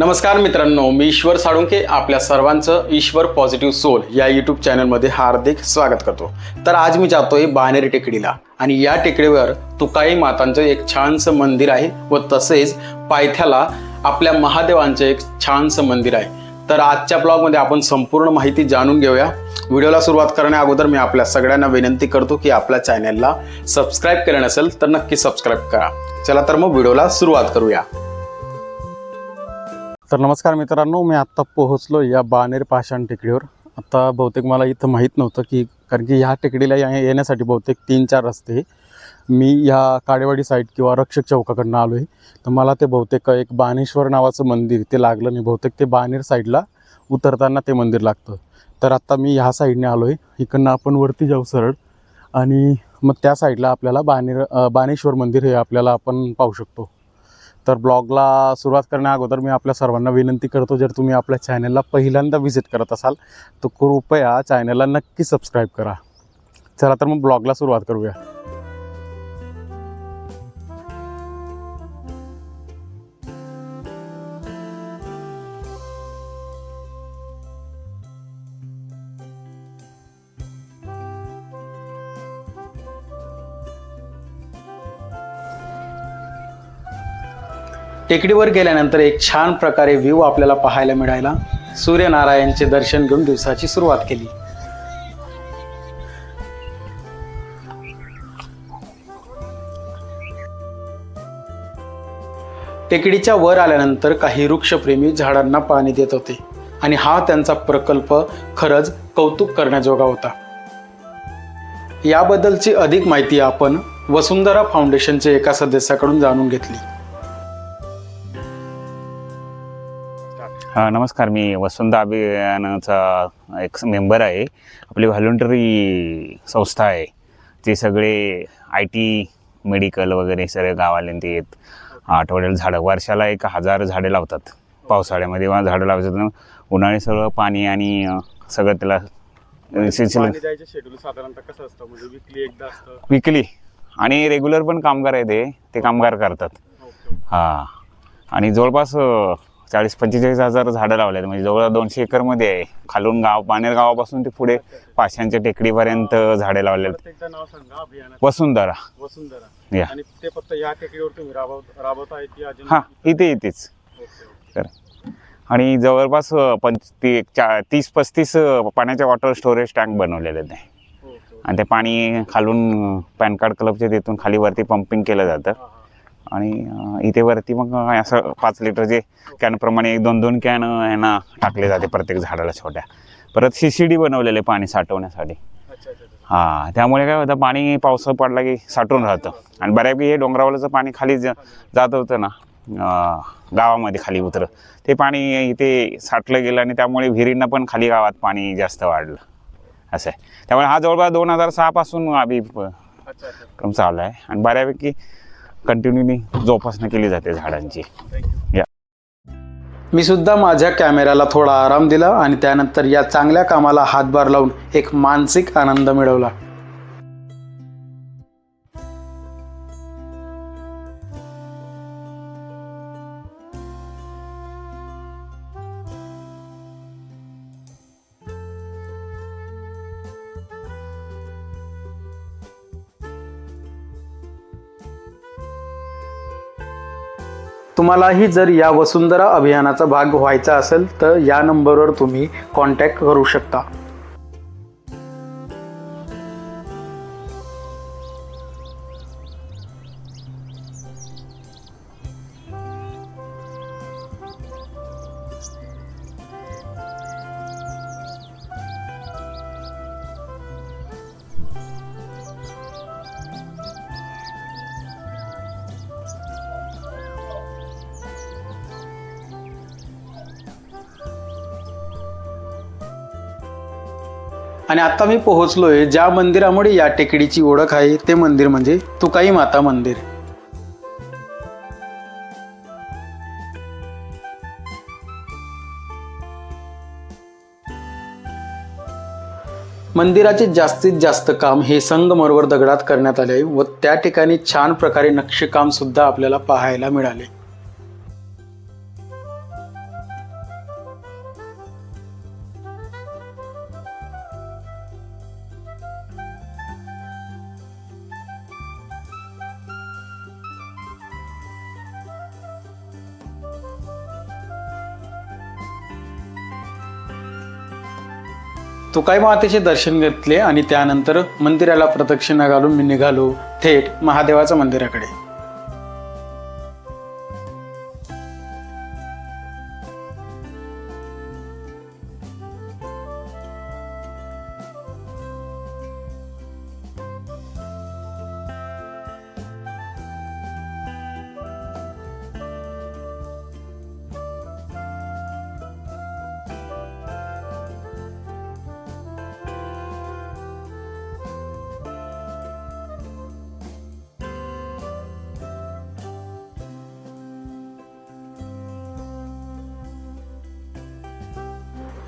नमस्कार मित्रांनो मी ईश्वर साळुंके आपल्या सर्वांचं ईश्वर पॉझिटिव्ह सोल या यूट्यूब चॅनलमध्ये हार्दिक स्वागत करतो. तर आज मी जातोय बाणेर टेकडीला आणि या टेकडीवर तुकाई मातांचं एक छानसं मंदिर आहे व तसेच पायथ्याला आपल्या महादेवांचं एक छानसं मंदिर आहे. तर आजच्या ब्लॉगमध्ये आपण संपूर्ण माहिती जाणून घेऊया. व्हिडिओला सुरुवात करण्या अगोदर मी आपल्या सगळ्यांना विनंती करतो की आपल्या चॅनलला सबस्क्राईब केलं नसेल तर नक्की सबस्क्राईब करा. चला तर मग व्हिडिओला सुरुवात करूया. तर नमस्कार मित्रांनो मी आत्ता पोहोचलो या बानेर पाषाण टेकडीवर. आत्ता बहुतेक मला इथं माहीत नव्हतं की कारण की ह्या टेकडीला येण्यासाठी बहुतेक तीन चार रस्ते मी ह्या काडेवाडी साईड किंवा रक्षक चौकाकडनं आलो आहे तर मला ते बहुतेक एक बाणेश्वर नावाचं मंदिर ते लागलं नाही. बहुतेक ते बानेर साईडला उतरताना ते मंदिर लागतं. तर आत्ता मी ह्या साईडने आलो आहे इकडनं आपण वरती जाऊ सरळ. आणि मग त्या साईडला आपल्याला बानेर बाणेश्वर मंदिर हे आपल्याला आपण पाहू शकतो. तर ब्लॉगला सुरुवात करण्या अगोदर मी आपल्या सर्वांना विनंती करतो जर तुम्ही आपल्या चॅनलला पहिल्यांदा व्हिजिट करत असाल तर कृपया चॅनलला नक्की सबस्क्राईब करा. चला तर मग ब्लॉगला सुरुवात करूया. टेकडीवर गेल्यानंतर एक छान प्रकारे व्ह्यू आपल्याला पाहायला मिळायला. सूर्यनारायणचे दर्शन घेऊन दिवसाची सुरुवात केली. टेकडीच्या वर आल्यानंतर काही वृक्षप्रेमी झाडांना पाणी देत होते आणि हा त्यांचा प्रकल्प खरंच कौतुक करण्याजोगा होता. याबद्दलची अधिक माहिती आपण वसुंधरा फाउंडेशनचे एका सदस्याकडून जाणून घेतली. हा नमस्कार. मी वसंत अभियानाचा एक मेंबर आहे. आपली व्हॉलंटरी संस्था आहे. ते सगळे आय टी मेडिकल वगैरे सगळे गावाले ते येत. आठवड्याला झाडं वर्षाला एक हजार झाडे लावतात. पावसाळ्यामध्ये झाडं लावायचं उन्हाळी सगळं पाणी आणि सगळं त्याला शेड्यूल साधारणतः कसं असतं? म्हणजे विकली एकदा विकली आणि रेग्युलर पण कामगार आहे ते. कामगार करतात. हा. आणि जवळपास चाळीस पंचेचाळीस हजार झाडं लावले म्हणजे जवळ दोनशे एकरमध्ये आहे. खालून गाव पानेर गावापासून ते पुढे पाचशांच्या टेकडीपर्यंत झाडे लावले अभियानाचं. वसुंधरा. वसुंधरा. या. ते हा इथे इथेच. तर आणि जवळपास पंच ती चा तीस पस्तीस पाण्याच्या वॉटर स्टोरेज टँक बनवलेले आहेत ओके. आणि ते पाणी खालून पॅन कार्ड क्लबच्या तिथून खाली वरती पंपिंग केलं जातं. आणि इथे वरती मग असं पाच लिटरचे कॅनप्रमाणे एक दोन दोन कॅन यांना टाकले जाते प्रत्येक झाडाला छोट्या. परत सी सी डी बनवलेले पाणी साठवण्यासाठी. हां त्यामुळे काय होतं पाणी पावसा पडला की साठून राहतं. आणि बऱ्यापैकी हे डोंगरावरचं पाणी खाली ज- जात होतं ना गावामध्ये खाली उतरं. ते पाणी इथे साठलं गेलं आणि त्यामुळे विहिरींना पण खाली गावात पाणी जास्त वाढलं. असं आहे. त्यामुळे हा जवळपास दोन हजार सहापासून अच्छा. क्रम चालू आहे. आणि बऱ्यापैकी कंटिन्यूनी जोपासना केली जाते झाडांची. या. मी सुद्धा माझ्या कॅमेऱ्याला थोडा आराम दिला आणि त्यानंतर या चांगल्या कामाला हातभार लावून एक मानसिक आनंद मिळवला. तुम्हालाही जर या वसुंधरा अभियानाचा भाग व्हायचा असेल तर या नंबरवर तुम्ही कॉन्टॅक्ट करू शकता. आणि आता मी पोहोचलोय ज्या मंदिरामुळे या टेकडीची ओळख आहे ते मंदिर म्हणजे तुकाई माता मंदिर. मंदिराचे जास्तीत जास्त काम हे संगमरवर दगडात करण्यात आले व त्या ठिकाणी छान प्रकारे नक्षीकाम सुद्धा आपल्याला पाहायला मिळाले. तुकाई मातेचे दर्शन घेतले आणि त्यानंतर मंदिराला प्रदक्षिणा घालून मी निघालो थेट महादेवाच्या मंदिराकडे.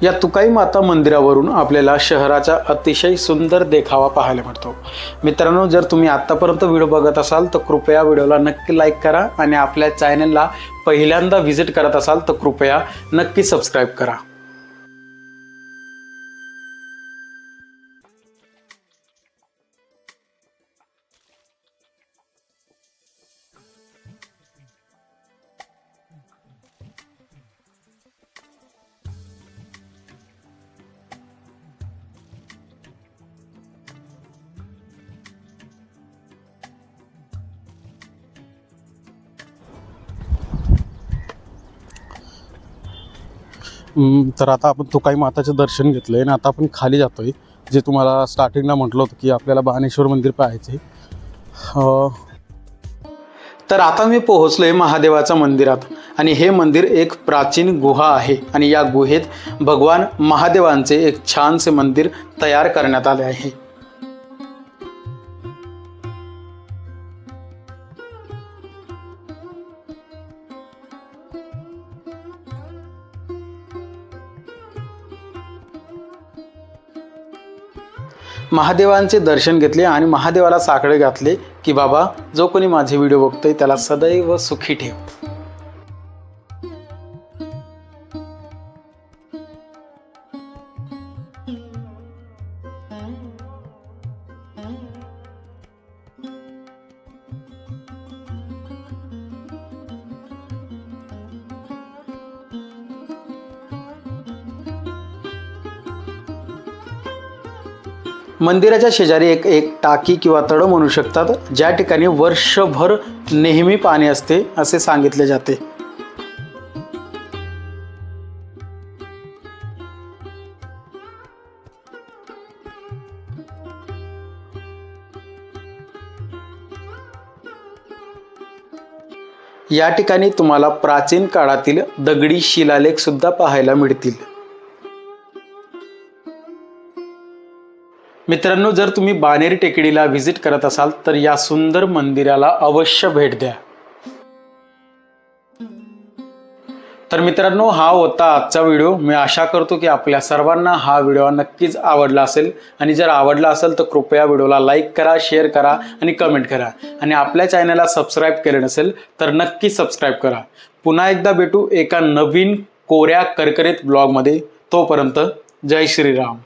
या तुकाई माता मंदिरावरून आपल्याला शहराचा अतिशय सुंदर देखावा पाहायला मिळतो. मित्रांनो जर तुम्ही आत्तापर्यंत व्हिडिओ बघत असाल तर कृपया व्हिडिओला नक्की लाईक करा आणि आपल्या चॅनलला पहिल्यांदा व्हिजिट करत असाल तर कृपया नक्की सबस्क्राईब करा. तर आता आपण तुकाई माताचं दर्शन घेतलं आहे आणि आता आपण खाली जातो आहे जे तुम्हाला स्टार्टिंगला म्हटलं होतं की आपल्याला बाणेश्वर मंदिर पाहायचे तर आता मी पोहोचलो आहे महादेवाच्या मंदिरात. आणि हे मंदिर एक प्राचीन गुहा आहे. आणि या गुहेत भगवान महादेवांचे एक छानसे मंदिर तयार करण्यात आले आहे. महादेवांचे दर्शन घेतले आणि महादेवाला साकडे घातले की बाबा जो कोणी माझे व्हिडिओ बघतोय त्याला सदैव सुखी ठेव. मंदिराच्या शेजारी एक एक टाकी किंवा तळं म्हणू शकतात ज्या ठिकाणी वर्षभर नेहमी पाणी असते असे सांगितले जाते. या ठिकाणी तुम्हाला प्राचीन काळातील दगडी शिलालेख सुद्धा पाहायला मिळतील. मित्रांनो जर तुम्ही बानेरी टेकडीला व्हिजिट करत असाल तर या सुंदर मंदिराला अवश्य भेट द्या. तर मित्रांनो हा होता आजचा व्हिडिओ. मी आशा करतो की आपल्या सर्वांना हा व्हिडिओ नक्कीच आवडला असेल. आणि जर आवडला असेल तर कृपया व्हिडिओला लाईक करा शेअर करा आणि कमेंट करा. आणि आपल्या चॅनलला सबस्क्राईब केले नसेल तर नक्की सबस्क्राईब करा. पुन्हा एकदा भेटू एका नवीन कोऱ्या करकरीत ब्लॉगमध्ये. तोपर्यंत जय श्रीराम.